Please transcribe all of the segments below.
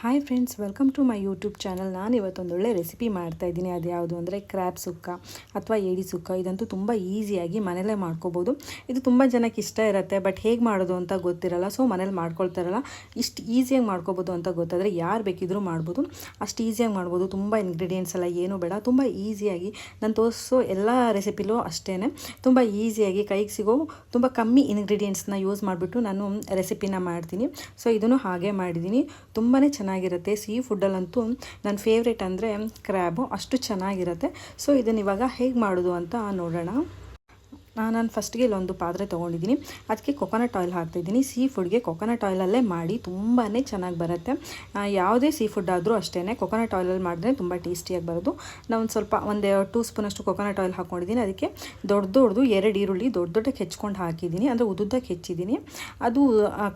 Hi friends welcome to my YouTube channel ನಾನು ಇವತ್ತೊಂದು ಒಳ್ಳೆ ರೆಸಿಪಿ ಮಾಡ್ತಾ ಇದ್ದೀನಿ. ಅದು ಯಾವುದು ಅಂದರೆ ಕ್ರ್ಯಾಪ್ ಸುಕ್ಕ ಅಥವಾ ಏಡಿ ಸುಕ್ಕ. ಇದಂತೂ ತುಂಬ ಈಸಿಯಾಗಿ ಮನೇಲೇ ಮಾಡ್ಕೋಬೋದು. ಇದು ತುಂಬ ಜನಕ್ಕೆ ಇಷ್ಟ ಇರುತ್ತೆ ಬಟ್ ಹೇಗೆ ಮಾಡೋದು ಅಂತ ಗೊತ್ತಿರಲ್ಲ. ಸೊ ಮನೇಲಿ ಮಾಡ್ಕೊಳ್ತಾರಲ್ಲ. ಇಷ್ಟು ಈಸಿಯಾಗಿ ಮಾಡ್ಕೋಬೋದು ಅಂತ ಗೊತ್ತಾದರೆ ಯಾರು ಬೇಕಿದ್ರೂ ಮಾಡ್ಬೋದು. ಅಷ್ಟು ಈಸಿಯಾಗಿ ಮಾಡ್ಬೋದು. ತುಂಬ ಇನ್ಗ್ರೀಡಿಯೆಂಟ್ಸ್ ಎಲ್ಲ ಏನೂ ಬೇಡ. ತುಂಬ ಈಸಿಯಾಗಿ ನಾನು ತೋರಿಸೋ ಎಲ್ಲ ರೆಸಿಪಿಲೂ ಅಷ್ಟೇ ತುಂಬ ಈಸಿಯಾಗಿ ಕೈಗೆ ಸಿಗೋ ತುಂಬ ಕಮ್ಮಿ ಇಂಗ್ರೀಡಿಯೆಂಟ್ಸ್ನ ಯೂಸ್ ಮಾಡಿಬಿಟ್ಟು ನಾನು ರೆಸಿಪಿನ ಮಾಡ್ತೀನಿ. ಸೊ ಇದನ್ನು ಹಾಗೆ ಮಾಡಿದ್ದೀನಿ. ತುಂಬಾ ಚೆನ್ನಾಗಿರುತ್ತೆ. ಸೀ ಫುಡ್ಡಲ್ಲಂತೂ ನನ್ನ ಫೇವ್ರೇಟ್ ಅಂದರೆ ಕ್ರ್ಯಾಬು ಅಷ್ಟು ಚೆನ್ನಾಗಿರುತ್ತೆ. ಸೊ ಇದನ್ನು ಇವಾಗ ಹೇಗೆ ಮಾಡೋದು ಅಂತ ನೋಡೋಣ. ನಾನು ಫಸ್ಟ್ಗೆ ಇಲ್ಲೊಂದು ಪಾತ್ರೆ ತೊಗೊಂಡಿದ್ದೀನಿ. ಅದಕ್ಕೆ ಕೊಕೊನಟ್ ಆಯಿಲ್ ಹಾಕ್ತಾಯಿದ್ದೀನಿ ಸೀ ಫುಡ್ಗೆ ಕೊಕೊನಟ್ ಆಯಿಲಲ್ಲೇ ಮಾಡಿ ತುಂಬಾ ಚೆನ್ನಾಗಿ ಬರುತ್ತೆ. ಯಾವುದೇ ಸೀ ಫುಡ್ ಆದರೂ ಅಷ್ಟೇ ಕೊಕೊನಟ್ ಆಯಿಲಲ್ಲಿ ಮಾಡಿದ್ರೆ ತುಂಬ ಟೇಸ್ಟಿಯಾಗಿ ಬರೋದು. ನಾನು ಸ್ವಲ್ಪ ಒಂದು ಟೂ ಸ್ಪೂನಷ್ಟು ಕೊಕೊನಟ್ ಆಯಿಲ್ ಹಾಕ್ಕೊಂಡಿದ್ದೀನಿ ಅದಕ್ಕೆ ದೊಡ್ಡ ದೊಡ್ಡದು ಎರಡು ಈರುಳ್ಳಿ ದೊಡ್ಡ ದೊಡ್ಡಕ್ಕೆ ಹೆಚ್ಕೊಂಡು ಹಾಕಿದ್ದೀನಿ. ಅಂದರೆ ಉದ್ದುದ್ದಕ್ಕೆ ಹೆಚ್ಚಿದ್ದೀನಿ. ಅದು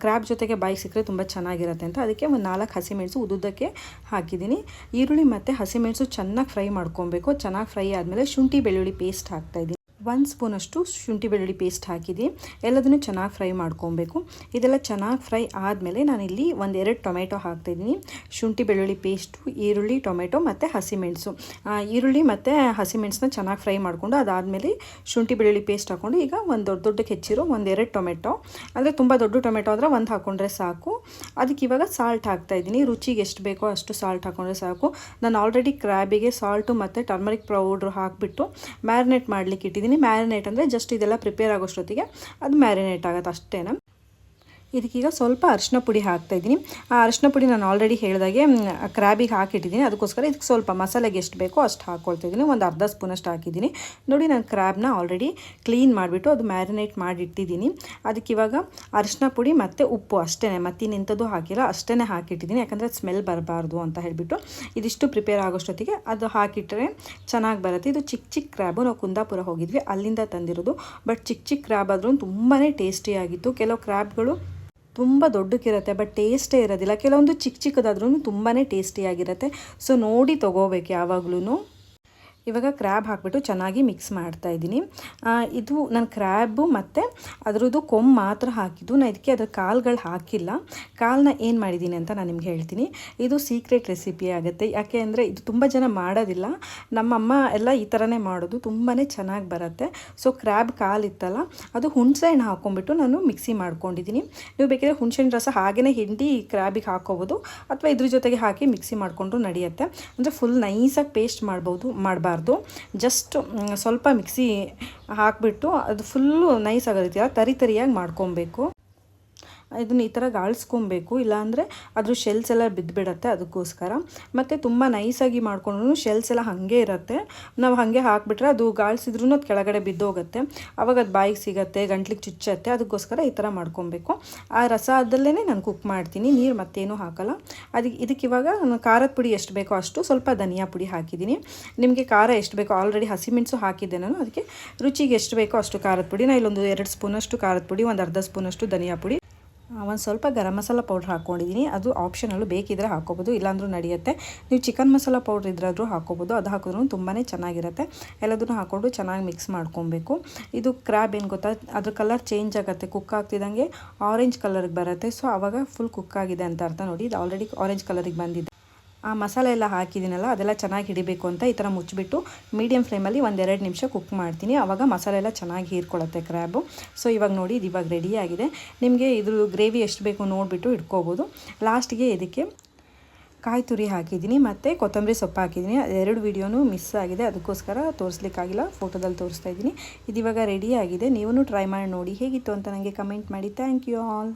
ಕ್ರ್ಯಾಬ್ ಜೊತೆಗೆ ಬಾಯಿಗೆ ಸಿಕ್ಕರೆ ತುಂಬ ಚೆನ್ನಾಗಿರುತ್ತೆ ಅಂತ. ಅದಕ್ಕೆ ಒಂದು ನಾಲ್ಕು ಹಸಿಮೆಣಸು ಉದ್ದುದ್ದಕ್ಕೆ ಹಾಕಿದ್ದೀನಿ. ಈರುಳ್ಳಿ ಮತ್ತು ಹಸಿಮೆಣಸು ಚೆನ್ನಾಗಿ ಫ್ರೈ ಮಾಡ್ಕೊಬೇಕು. ಚೆನ್ನಾಗಿ ಫ್ರೈ ಆದಮೇಲೆ ಶುಂಠಿ ಬೆಳ್ಳುಳ್ಳಿ ಪೇಸ್ಟ್ ಹಾಕ್ತಾಯಿದ್ದೀನಿ ಒಂದು ಸ್ಪೂನಷ್ಟು ಶುಂಠಿ ಬೆಳ್ಳುಳ್ಳಿ ಪೇಸ್ಟ್ ಹಾಕಿದೆ. ಎಲ್ಲದನ್ನು ಚೆನ್ನಾಗಿ ಫ್ರೈ ಮಾಡ್ಕೊಬೇಕು. ಇದೆಲ್ಲ ಚೆನ್ನಾಗಿ ಫ್ರೈ ಆದಮೇಲೆ ನಾನಿಲ್ಲಿ ಒಂದೆರಡು ಟೊಮೆಟೊ ಹಾಕ್ತಾಯಿದ್ದೀನಿ ಶುಂಠಿ ಬೆಳ್ಳುಳ್ಳಿ ಪೇಸ್ಟು ಈರುಳ್ಳಿ, ಟೊಮೆಟೊ ಮತ್ತು ಹಸಿಮೆಣಸು ಈರುಳ್ಳಿ ಮತ್ತು ಹಸಿಮೆಣಸನ್ನ ಚೆನ್ನಾಗಿ ಫ್ರೈ ಮಾಡಿಕೊಂಡು ಅದಾದಮೇಲೆ ಶುಂಠಿ ಬೆಳ್ಳುಳ್ಳಿ ಪೇಸ್ಟ್ ಹಾಕ್ಕೊಂಡು ಈಗ ಒಂದು ದೊಡ್ಡ ದೊಡ್ಡಕ್ಕೆ ಹೆಚ್ಚಿರೋ ಒಂದೆರಡು ಟೊಮೆಟೊ. ಅಂದರೆ ತುಂಬ ದೊಡ್ಡ ಟೊಮೆಟೊ ಆದರೆ ಒಂದು ಹಾಕ್ಕೊಂಡ್ರೆ ಸಾಕು. ಅದಕ್ಕೆ ಇವಾಗ ಸಾಲ್ಟ್ ಹಾಕ್ತಾಯಿದ್ದೀನಿ ರುಚಿಗೆ ಎಷ್ಟು ಬೇಕೋ ಅಷ್ಟು ಸಾಲ್ಟ್ ಹಾಕ್ಕೊಂಡ್ರೆ ಸಾಕು. ನಾನು ಆಲ್ರೆಡಿ ಕ್ರ್ಯಾಬಿಗೆ ಸಾಲ್ಟು ಮತ್ತು ಟರ್ಮರಿಕ್ ಪೌಡ್ರ್ ಹಾಕಿಬಿಟ್ಟು ಮ್ಯಾರಿನೇಟ್ ಮಾಡಲಿಕ್ಕೆ ಇಟ್ಟಿದ್ದೀನಿ. ಮ್ಯಾರಿನೇಟ್ ಅಂದರೆ ಜಸ್ಟ್ ಇದೆಲ್ಲ ಪ್ರಿಪೇರ್ ಆಗೋಷ್ಟೊತ್ತಿಗೆ ಅದು ಮ್ಯಾರಿನೇಟ್ ಆಗುತ್ತೆ ಅಷ್ಟೇ ಇದಕ್ಕೀಗ ಸ್ವಲ್ಪ ಅರಿಶಿನ ಪುಡಿ ಹಾಕ್ತಾಯಿದ್ದೀನಿ ಆ ಅರಿಶಿನ ಪುಡಿ ನಾನು ಆಲ್ರೆಡಿ ಹೇಳಿದಾಗೆ ಕ್ರ್ಯಾಬಿಗೆ ಹಾಕಿಟ್ಟಿದ್ದೀನಿ. ಅದಕ್ಕೋಸ್ಕರ ಇದಕ್ಕೆ ಸ್ವಲ್ಪ ಮಸಾಲೆಗೆ ಎಷ್ಟು ಬೇಕೋ ಅಷ್ಟು ಹಾಕ್ಕೊಳ್ತಾ ಇದ್ದೀನಿ. ಒಂದು ಅರ್ಧ ಸ್ಪೂನಷ್ಟು ಹಾಕಿದ್ದೀನಿ. ನೋಡಿ, ನಾನು ಕ್ರ್ಯಾಬ್ನ ಆಲ್ರೆಡಿ ಕ್ಲೀನ್ ಮಾಡಿಬಿಟ್ಟು ಅದು ಮ್ಯಾರಿನೇಟ್ ಮಾಡಿಟ್ಟಿದ್ದೀನಿ. ಅದಕ್ಕೆ ಇವಾಗ ಅರಿಶಿನ ಪುಡಿ ಮತ್ತು ಉಪ್ಪು ಅಷ್ಟೇ ಮತ್ತಿನ್ನೆಂಥದ್ದು ಹಾಕಿಲ್ಲ. ಅಷ್ಟೇ ಹಾಕಿಟ್ಟಿದ್ದೀನಿ. ಯಾಕಂದರೆ ಸ್ಮೆಲ್ ಬರಬಾರ್ದು ಅಂತ ಹೇಳಿಬಿಟ್ಟು ಇದಿಷ್ಟು ಪ್ರಿಪೇರ್ ಆಗೋಷ್ಟೊತ್ತಿಗೆ ಅದು ಹಾಕಿಟ್ಟರೆ ಚೆನ್ನಾಗಿ ಬರುತ್ತೆ. ಇದು ಚಿಕ್ಕ ಚಿಕ್ಕ ಕ್ರ್ಯಾಬು ನಾವು ಕುಂದಾಪುರ ಹೋಗಿದ್ವಿ. ಅಲ್ಲಿಂದ ತಂದಿರೋದು. ಬಟ್ ಚಿಕ್ಕ ಚಿಕ್ಕ ಕ್ರ್ಯಾಬ್ ಆದ್ರೂ ತುಂಬಾ ಟೇಸ್ಟಿಯಾಗಿತ್ತು ಕೆಲವು ಕ್ರ್ಯಾಬ್ಗಳು ತುಂಬ ದೊಡ್ಡಕ್ಕಿರುತ್ತೆ ಬಟ್ ಟೇಸ್ಟೇ ಇರೋದಿಲ್ಲ. ಕೆಲವೊಂದು ಚಿಕ್ಕ ಚಿಕ್ಕದಾದ್ರೂ ತುಂಬಾ ಟೇಸ್ಟಿಯಾಗಿರುತ್ತೆ ಸೊ ನೋಡಿ ತೊಗೋಬೇಕು ಯಾವಾಗ್ಲೂ ಇವಾಗ ಕ್ರ್ಯಾಬ್ ಹಾಕ್ಬಿಟ್ಟು ಚೆನ್ನಾಗಿ ಮಿಕ್ಸ್ ಮಾಡ್ತಾ ಇದ್ದೀನಿ. ಇದು ನಾನು ಕ್ರ್ಯಾಬು ಮತ್ತು ಅದರದ್ದು ಕೊಂಬು ಮಾತ್ರ ಹಾಕಿದ್ದು. ನಾನು ಇದಕ್ಕೆ ಅದರ ಕಾಲುಗಳು ಹಾಕಿಲ್ಲ. ಕಾಲನ್ನ ಏನು ಮಾಡಿದ್ದೀನಿ ಅಂತ ನಾನು ನಿಮ್ಗೆ ಹೇಳ್ತೀನಿ. ಇದು ಸೀಕ್ರೆಟ್ ರೆಸಿಪಿ ಆಗುತ್ತೆ. ಯಾಕೆ ಅಂದರೆ ಇದು ತುಂಬ ಜನ ಮಾಡೋದಿಲ್ಲ. ನಮ್ಮಮ್ಮ ಎಲ್ಲ ಈ ಥರನೇ ಮಾಡೋದು. ತುಂಬಾ ಚೆನ್ನಾಗಿ ಬರುತ್ತೆ. ಸೊ ಕ್ರ್ಯಾಬ್ ಕಾಲು ಇತ್ತಲ್ಲ, ಅದು ಹುಣಸೆ ಹಣ್ಣು ಹಾಕ್ಕೊಂಬಿಟ್ಟು ನಾನು ಮಿಕ್ಸಿ ಮಾಡ್ಕೊಂಡಿದ್ದೀನಿ. ನೀವು ಬೇಕಿದ್ರೆ ಹುಣಸೆ ಹಣ್ಣು ರಸ ಹಾಗೆಯೇ ಹಿಂಡಿ ಕ್ರ್ಯಾಬಿಗೆ ಹಾಕೋಬೋದು. ಅಥವಾ ಇದ್ರ ಜೊತೆಗೆ ಹಾಕಿ ಮಿಕ್ಸಿ ಮಾಡಿಕೊಂಡ್ರು ನಡೆಯುತ್ತೆ. ಅಂದರೆ ಫುಲ್ ನೈಸಾಗಿ ಪೇಸ್ಟ್ ಮಾಡ್ಬೋದು, ಮಾಡಬಾರ್ದು. ಜಸ್ಟ್ ಸ್ವಲ್ಪ ಮಿಕ್ಸಿ ಹಾಕಿಬಿಟ್ಟು ಅದು ಫುಲ್ಲು ನೈಸ್ ಆಗೋದೈತಿಲ್ಲ ತರಿ ತರಿಯಾಗಿ ಮಾಡ್ಕೊಬೇಕು. ಇದನ್ನ ಈ ಥರ ಗಾಳಿಸ್ಕೊಬೇಕು. ಇಲ್ಲಾಂದರೆ ಅದ್ರ ಶೆಲ್ಸ್ ಎಲ್ಲ ಬಿದ್ದುಬಿಡತ್ತೆ ಅದಕ್ಕೋಸ್ಕರ. ಮತ್ತು ತುಂಬ ನೈಸಾಗಿ ಮಾಡ್ಕೊಂಡ್ರು ಶೆಲ್ಸ್ ಎಲ್ಲ ಹಾಗೆ ಇರುತ್ತೆ. ನಾವು ಹಾಗೆ ಹಾಕಿಬಿಟ್ರೆ ಅದು ಗಾಳಿಸಿದ್ರೂ ಅದು ಕೆಳಗಡೆ ಬಿದ್ದೋಗುತ್ತೆ. ಅವಾಗ ಅದು ಬಾಯಿಗೆ ಸಿಗತ್ತೆ, ಗಂಟ್ಲಿಗೆ ಚುಚ್ಚತ್ತೆ, ಅದಕ್ಕೋಸ್ಕರ ಈ ಥರ ಮಾಡ್ಕೊಬೇಕು. ಆ ರಸ ಅದಲ್ಲೇ ನಾನು ಕುಕ್ ಮಾಡ್ತೀನಿ. ನೀರು ಮತ್ತೇನು ಹಾಕಲ್ಲ. ಅದಕ್ಕೆ ಇದಕ್ಕೆ ಇವಾಗ ಖಾರದ ಪುಡಿ ಎಷ್ಟು ಬೇಕೋ ಅಷ್ಟು ಸ್ವಲ್ಪ ಧನಿಯಾ ಪುಡಿ ಹಾಕಿದ್ದೀನಿ. ನಿಮಗೆ ಖಾರ ಎಷ್ಟು ಬೇಕೋ ಆಲ್ರೆಡಿ ಹಸಿಮೆಣಸು ಹಾಕಿದ್ದೆ ನಾನು. ಅದಕ್ಕೆ ರುಚಿಗೆ ಎಷ್ಟು ಬೇಕೋ ಅಷ್ಟು ಖಾರದ ಪುಡಿ. ನಾನು ಇಲ್ಲೊಂದು ಎರಡು ಸ್ಪೂನಷ್ಟು ಖಾರದ ಪುಡಿ, ಒಂದು ಅರ್ಧ ಸ್ಪೂನಷ್ಟು ಧನಿಯಾ ಪುಡಿ. ಒಂದು ಸ್ವಲ್ಪ ಗರಂ ಮಸಾಲ ಪೌಡ್ರ್ ಹಾಕ್ಕೊಂಡಿದ್ದೀನಿ ಅದು ಆಪ್ಷನಲ್ಲು ಬೇಕಿದ್ರೆ ಹಾಕೋಬೋದು, ಇಲ್ಲಾಂದರೂ ನಡೆಯುತ್ತೆ. ನೀವು ಚಿಕನ್ ಮಸಾಲ ಪೌಡ್ರ್ ಇದ್ರಾದರೂ ಹಾಕೋಬೋದು, ಅದು ಹಾಕಿದ್ರೂ ತುಂಬಾ ಚೆನ್ನಾಗಿರುತ್ತೆ. ಎಲ್ಲದನ್ನು ಹಾಕ್ಕೊಂಡು ಚೆನ್ನಾಗಿ ಮಿಕ್ಸ್ ಮಾಡ್ಕೊಬೇಕು. ಇದು ಕ್ರ್ಯಾಬ್ ಏನು ಗೊತ್ತಾ, ಅದ್ರ ಕಲರ್ ಚೇಂಜ್ ಆಗುತ್ತೆ ಕುಕ್ ಆಗ್ತಿದ್ದಂಗೆ ಆರೆಂಜ್ ಕಲರ್ಗೆ ಬರುತ್ತೆ. ಸೊ ಆವಾಗ ಫುಲ್ ಕುಕ್ ಆಗಿದೆ ಅಂತ ಅರ್ಥ ನೋಡಿ, ಇದು ಆಲ್ರೆಡಿ ಆರೆಂಜ್ ಕಲರಿಗೆ ಬಂದಿದೆ. ಆ ಮಸಾಲೆ ಎಲ್ಲ ಹಾಕಿದ್ದೀನಲ್ಲ, ಅದೆಲ್ಲ ಚೆನ್ನಾಗಿ ಹಿಡಿಬೇಕು ಅಂತ ಈ ಥರ ಮುಚ್ಚಿಬಿಟ್ಟು ಮೀಡಿಯಮ್ ಫ್ಲೇಮಲ್ಲಿ ಒಂದೆರಡು ನಿಮಿಷ ಕುಕ್ ಮಾಡ್ತೀನಿ. ಆವಾಗ ಮಸಾಲೆ ಎಲ್ಲ ಚೆನ್ನಾಗಿ ಹೀರ್ಕೊಳ್ಳುತ್ತೆ ಕ್ರ್ಯಾಬು ಸೊ ಇವಾಗ ನೋಡಿ, ಇದು ಇವಾಗ ರೆಡಿ ಆಗಿದೆ. ನಿಮಗೆ ಇದ್ರ ಗ್ರೇವಿ ಎಷ್ಟು ಬೇಕು ನೋಡಿಬಿಟ್ಟು ಇಟ್ಕೋಬೋದು. ಲಾಸ್ಟಿಗೆ ಇದಕ್ಕೆ ಕಾಯಿ ತುರಿ ಹಾಕಿದ್ದೀನಿ ಮತ್ತು ಕೊತ್ತಂಬರಿ ಸೊಪ್ಪು ಹಾಕಿದ್ದೀನಿ. ಎರಡು ವೀಡಿಯೋನು ಮಿಸ್ ಆಗಿದೆ, ಅದಕ್ಕೋಸ್ಕರ ತೋರಿಸ್ಲಿಕ್ಕಾಗಿಲ್ಲ ಫೋಟೋದಲ್ಲಿ ತೋರಿಸ್ತಾ ಇದ್ದೀನಿ. ಇದು ಇವಾಗ ರೆಡಿ ಆಗಿದೆ. ನೀವು ಟ್ರೈ ಮಾಡಿ ನೋಡಿ, ಹೇಗಿತ್ತು ಅಂತ ನನಗೆ ಕಮೆಂಟ್ ಮಾಡಿ. Thank you all